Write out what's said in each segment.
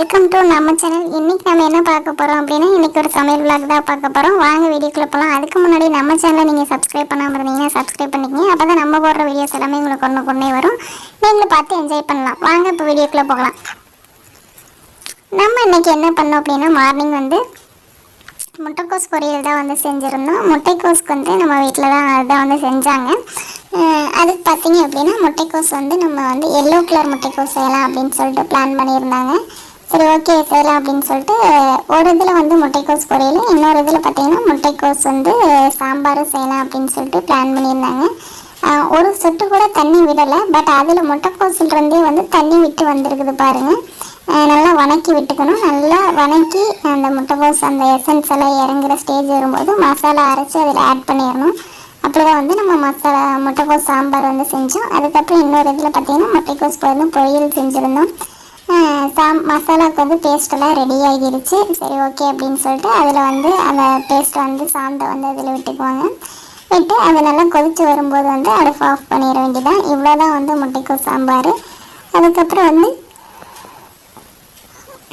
Welcome to நம்ம channel இன்றைக்கி நம்ம என்ன பார்க்க போகிறோம் அப்படின்னா இன்றைக்கி ஒரு சமையல் விளாக் தான் பார்க்க போகிறோம் வாங்க வீடியோக்குள்ளே போகலாம் அதுக்கு முன்னாடி நம்ம சேனலை நீங்கள் சப்ஸ்கிரைப் பண்ணாமல் இருந்தீங்கன்னா சப்ஸ்கிரைப் பண்ணிக்கங்க. அப்பதான் நம்ம போடுற வீடியோஸ் எல்லாமே உங்களுக்கு ஒன்று கொண்டே வரும். நீங்களும் பார்த்து என்ஜாய் பண்ணலாம். வாங்க இப்போ வீடியோக்குள்ளே போகலாம். நம்ம இன்றைக்கி என்ன பண்ணோம் அப்படின்னா மார்னிங் வந்து முட்டைக்கோஸ் பொரியல் தான் வந்து செஞ்சுருந்தோம். முட்டைக்கோஸ்க்கு வந்து நம்ம வீட்டில் தான் அதுதான் வந்து செஞ்சாங்க. அதுக்கு பார்த்தீங்க அப்படின்னா முட்டைக்கோஸ் வந்து நம்ம வந்து எல்லோ கலர் முட்டைக்கோஸ் செய்யலாம் அப்படின்னு சொல்லிட்டு பிளான் பண்ணியிருந்தாங்க. சரி ஓகே செய்யலாம் அப்படின்னு சொல்லிட்டு ஒரு இதில் வந்து முட்டைக்கோஸ் பொரியல் இன்னொரு இதில் பார்த்தீங்கன்னா முட்டைக்கோஸ் வந்து சாம்பார் செய்யலாம் அப்படின்னு சொல்லிட்டு பிளான் பண்ணியிருந்தாங்க. ஒரு சொட்டு கூட தண்ணி விடலை பட் அதில் முட்டைக்கோசிலிருந்தே வந்து தண்ணி விட்டு வந்திருக்குது பாருங்கள் நல்லா வணக்கி விட்டுக்கணும். நல்லா வணக்கி அந்த முட்டைக்கோஸ் அந்த எசன்ஸ் எல்லாம் இறங்குற ஸ்டேஜ் வரும்போது மசாலா அரைச்சி அதில் ஆட் பண்ணிடணும். அப்படி தான் வந்து நம்ம மசாலா முட்டைக்கோஸ் சாம்பார் வந்து செஞ்சோம். அதுக்கப்புறம் இன்னொரு இதில் பார்த்தீங்கன்னா முட்டைக்கோஸ் வந்து பொரியல் செஞ்சுருந்தோம். சாம் மசாலாவுக்கு வந்து பேஸ்ட்டெல்லாம் ரெடி ஆகிருச்சு. சரி ஓகே அப்படின்னு சொல்லிட்டு அதில் வந்து அந்த பேஸ்ட்டை வந்து சாந்தை வந்து அதில் விட்டுக்குவாங்க. விட்டு அது நல்லா கொதித்து வரும்போது வந்து அடுப்பு ஆஃப் பண்ணிட வேண்டியதான் இவ்வளோ தான் வந்து முட்டைக்கோஸ் சாம்பார். அதுக்கப்புறம் வந்து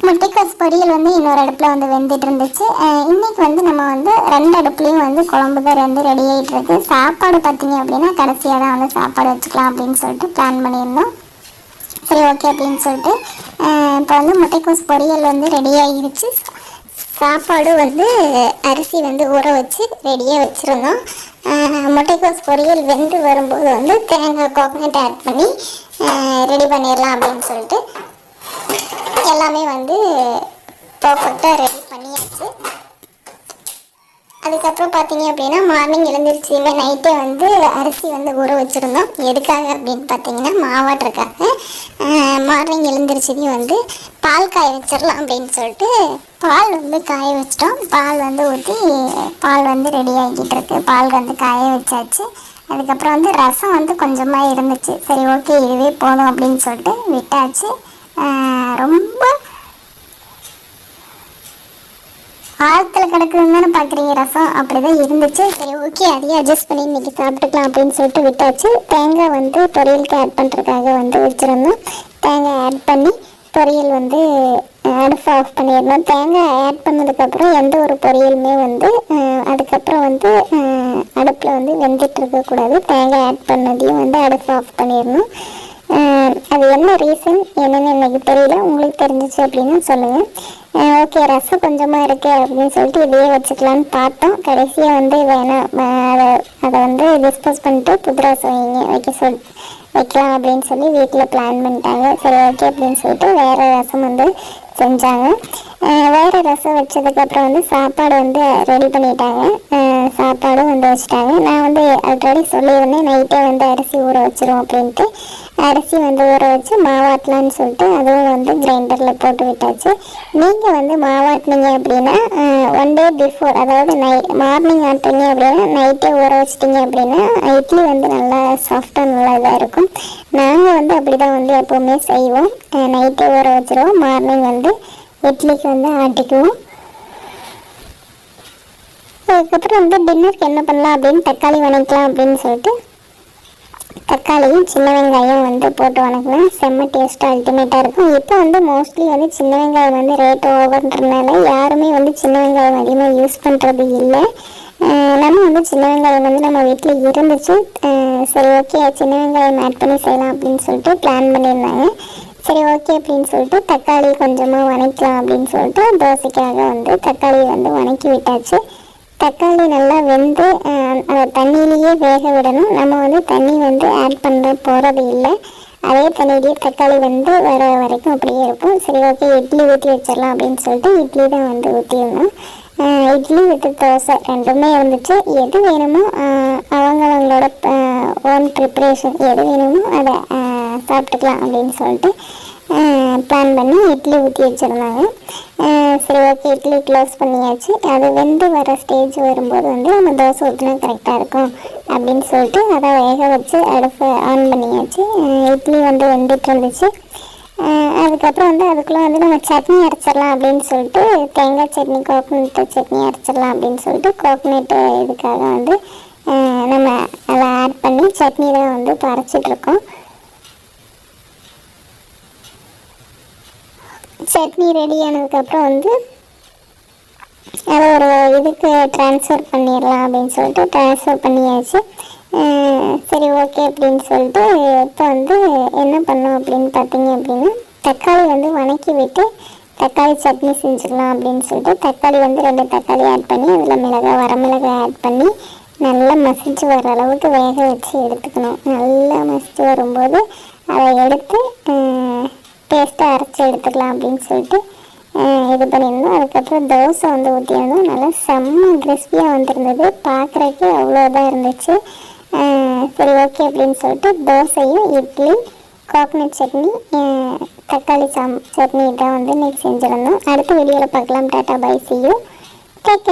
முட்டைக்கோஸ் பொரியல் வந்து இன்னொரு அடுப்பில் வந்து வெந்துட்டு இருந்துச்சு. இன்றைக்கி வந்து நம்ம வந்து ரெண்டு அடுப்புலேயும் வந்து குழம்பு தான் வந்து ரெடி ஆகிட்டு இருக்கு. சாப்பாடு பார்த்தீங்க அப்படின்னா கடைசியாக தான் வந்து சாப்பாடு வச்சுக்கலாம் அப்படின்னு சொல்லிட்டு பிளான் பண்ணியிருந்தோம். சரி ஓகே அப்படின்னு சொல்லிட்டு இப்போ வந்து முட்டைக்கோஸ் பொரியல் வந்து ரெடி சாப்பாடு வந்து அரிசி வந்து ஊற வச்சு ரெடியாக வச்சுருந்தோம். முட்டைக்கோஸ் பொரியல் வெந்து வரும்போது வந்து தேங்காய் கோகனட் ஆட் பண்ணி ரெடி பண்ணிடலாம் அப்படின்னு சொல்லிட்டு எல்லாமே வந்து பர்ஃபெக்டாக ரெடி பண்ணியாச்சு. அதுக்கப்புறம் பார்த்தீங்க அப்படின்னா மார்னிங் எழுந்திரிச்சியுமே நைட்டே வந்து அரிசி வந்து ஊற வச்சுருந்தோம். எதுக்காக அப்படின்னு பார்த்தீங்கன்னா மாவாட்டுறக்காக மார்னிங் எழுந்திரிச்சதையும் வந்து பால் காய வச்சிடலாம் அப்படின்னு சொல்லிட்டு பால் வந்து காய வச்சிட்டோம். பால் வந்து ஊற்றி பால் வந்து ரெடி ஆகிக்கிட்டு இருக்கு. பால் வந்து காய வச்சாச்சு. அதுக்கப்புறம் வந்து ரசம் வந்து கொஞ்சமாக இருந்துச்சு. சரி ஓகே இதுவே போதும் அப்படின்னு சொல்லிட்டு விட்டாச்சு. ரொம்ப ஆழத்தில் கிடக்குதுன்னு தானே பார்க்குறீங்க ரசம்? அப்படி தான் இருந்துச்சு. சரி ஓகே அதையே அட்ஜஸ்ட் பண்ணி இன்றைக்கி சாப்பிட்டுக்கலாம் அப்படின்னு சொல்லிட்டு விட்டாச்சு. தேங்காய் வந்து பொரியலுக்கு ஆட் பண்ணுறதுக்காக வந்து வச்சுருந்தோம். தேங்காய் ஆட் பண்ணி பொரியல் வந்து அடுப்பு ஆஃப் பண்ணிடணும் தேங்காய் ஆட் பண்ணதுக்கப்புறம் எந்த ஒரு பொரியலுமே வந்து அதுக்கப்புறம் வந்து அடுப்பில் வந்து வெந்துட்டு இருக்கக்கூடாது. தேங்காய் ஆட் பண்ணதையும் வந்து அடுப்பு ஆஃப் பண்ணிடணும் அது என்ன ரீசன் என்னென்னு எனக்கு தெரியல. உங்களுக்கு தெரிஞ்சிச்சு அப்படின்னு சொல்லுங்கள் ஓகே ரசம் கொஞ்சமாக இருக்குது அப்படின்னு சொல்லிட்டு இதையே வச்சுக்கலான்னு பார்த்தோம். கடைசியாக வந்து வேணாம் அதை அதை வந்து டிஸ்போஸ் பண்ணிட்டு புது ரசம் வைங்க வைக்க சொல் வைக்கலாம் அப்படின்னு சொல்லி வீட்டில் பிளான் பண்ணிட்டாங்க. சரி ஓகே அப்படின்னு சொல்லிட்டு வேறு ரசம் வந்து செஞ்சாங்க. வேறு ரசம் வச்சதுக்கப்புறம் வந்து சாப்பாடு வந்து ரெடி பண்ணிட்டாங்க. சாப்பாடும் வந்து வச்சுட்டாங்க. நான் வந்து ஆல்ரெடி சொல்லியிருந்தேன் நைட்டே வந்து அரிசி ஊற வச்சிரும் அப்படின்ட்டு. அரிசி வந்து ஊற வச்சு மாவாட்டலான்னு சொல்லிட்டு அதுவும் வந்து கிரைண்டரில் போட்டு விட்டாச்சு. நீங்கள் வந்து மாவாட்டினீங்க அப்படின்னா ஒன் டே பிஃபோர் அதாவது நை மார்னிங் ஆட்டிங்க அப்படின்னா நைட்டே ஊற வச்சிட்டிங்க அப்படின்னா இட்லி வந்து நல்லா சாஃப்டாக நல்லா இதாக இருக்கும். நாங்கள் வந்து அப்படி தான் வந்து எப்போவுமே செய்வோம். நைட்டே ஊற வச்சுருவோம். மார்னிங் வந்து இட்லிக்கு வந்து ஆட்டிக்குவோம். அதுக்கப்புறம் வந்து டின்னருக்கு என்ன பண்ணலாம் அப்படின்னு தக்காளி வணக்கலாம் அப்படின்னு சொல்லிட்டு தக்காளியும் சின்ன வெங்காயம் வந்து போட்டு வணக்கினா செம்ம டேஸ்ட்டாக அல்டிமேட்டாக இருக்கும். இப்போ வந்து மோஸ்ட்லி வந்து சின்ன வெங்காயம் வந்து ரேட் ஓவர்ன்றதுனால யாருமே வந்து சின்ன வெங்காயம் அதிகமாக யூஸ் பண்ணுறது இல்லை. நம்ம வந்து சின்ன வெங்காயம் வந்து நம்ம வீட்டில் இருந்துச்சு. சரி ஓகே சின்ன வெங்காயம் ஆட் பண்ணி செய்யலாம் அப்படின்னு சொல்லிட்டு பிளான் பண்ணியிருந்தாங்க. சரி ஓகே அப்படின்னு சொல்லிட்டு தக்காளி கொஞ்சமாக வணக்கலாம் அப்படின்னு சொல்லிட்டு தோசைக்காக வந்து தக்காளி வந்து வணக்கி விட்டாச்சு. தக்காளி நல்லா வெந்து அதை அந்த தண்ணியிலேயே வேக விடணும். நம்ம வந்து தண்ணி வந்து ஆட் பண்ண போகிறது இல்லை. அதே தண்ணியிலேயே தக்காளி வந்து வர வரைக்கும் அப்படியே இருக்கும். சரி ஓகே இட்லி ஊற்றி வச்சிடலாம் அப்படின்னு சொல்லிட்டு இட்லி தான் வந்து ஊற்றிடணும் இட்லி வித்து தோசை ரெண்டுமே இருந்துச்சு எது வேணுமோ அஹ், அவங்கவங்களோட ஓன் ப்ரிப்ரேஷன் எது வேணுமோ அதை சாப்பிட்டுக்கலாம் அப்படின்னு சொல்லிட்டு பிளான் பண்ணி இட்லி ஊற்றி வச்சுருந்தாங்க. சரி ஓகே இட்லி க்ளோஸ் பண்ணியாச்சு. அது வெந்து வர ஸ்டேஜ் வரும்போது வந்து நம்ம தோசை ஊற்றினா கரெக்டாக இருக்கும் அப்படின்னு சொல்லிட்டு அதை வேக வச்சு அடுப்பு ஆன் பண்ணியாச்சு. இட்லி வந்து வெந்துட்டு இருந்துச்சு. அதுக்கப்புறம் வந்து அதுக்குள்ளே வந்து நம்ம சட்னி அரைச்சிடலாம் அப்படின்னு சொல்லிட்டு தேங்காய் சட்னி கோகனட் சட்னி அரைச்சிடலாம் அப்படின்னு சொல்லிட்டு கோகனட் இதுக்காக வந்து நம்ம அதை ஆட் பண்ணி சட்னியில் வந்து இப்போ அரைச்சிட்ருக்கோம் சட்னி ரெடி ஆனதுக்கப்புறம் வந்து அதை ஒரு இதுக்கு ட்ரான்ஸ்ஃபர் பண்ணிடலாம் அப்படின்னு சொல்லிட்டு ட்ரான்ஸ்ஃபர் பண்ணியாச்சு. சரி ஓகே அப்படின்னு சொல்லிட்டு இப்போ வந்து என்ன பண்ணோம் அப்படின்னு பார்த்தீங்க அப்படின்னா தக்காளி வந்து வணக்கி விட்டு தக்காளி சட்னி செஞ்சுக்கலாம் அப்படின்னு சொல்லிட்டு தக்காளி வந்து ரெண்டு தக்காளி ஆட் பண்ணி அதில் மிளகாய் வரமிளகாய் ஆட் பண்ணி நல்லா மசிச்சு வர அளவுக்கு வேக வச்சு எடுத்துக்கணும். நல்லா மசிச்சு வரும்போது அதை எடுத்து பேஸ்ட்டாக வச்சு எடுத்துக்கலாம் அப்படின்னு சொல்லிட்டு இது பண்ணியிருந்தோம். அதுக்கப்புறம் தோசை வந்து ஊற்றியிருந்தோம் நல்லா செம்ம கிறிஸ்பியாக வந்திருந்தது. பார்க்குறதுக்கு அவ்வளோதான் இருந்துச்சு. சரி ஓகே அப்படின்னு சொல்லிட்டு தோசையும் இட்லி கோகனட் சட்னி தக்காளி சாம் சட்னி தான் வந்து இன்றைக்கி செஞ்சுருந்தோம். அடுத்த வீடியோவில் பார்க்கலாம். Tata bye take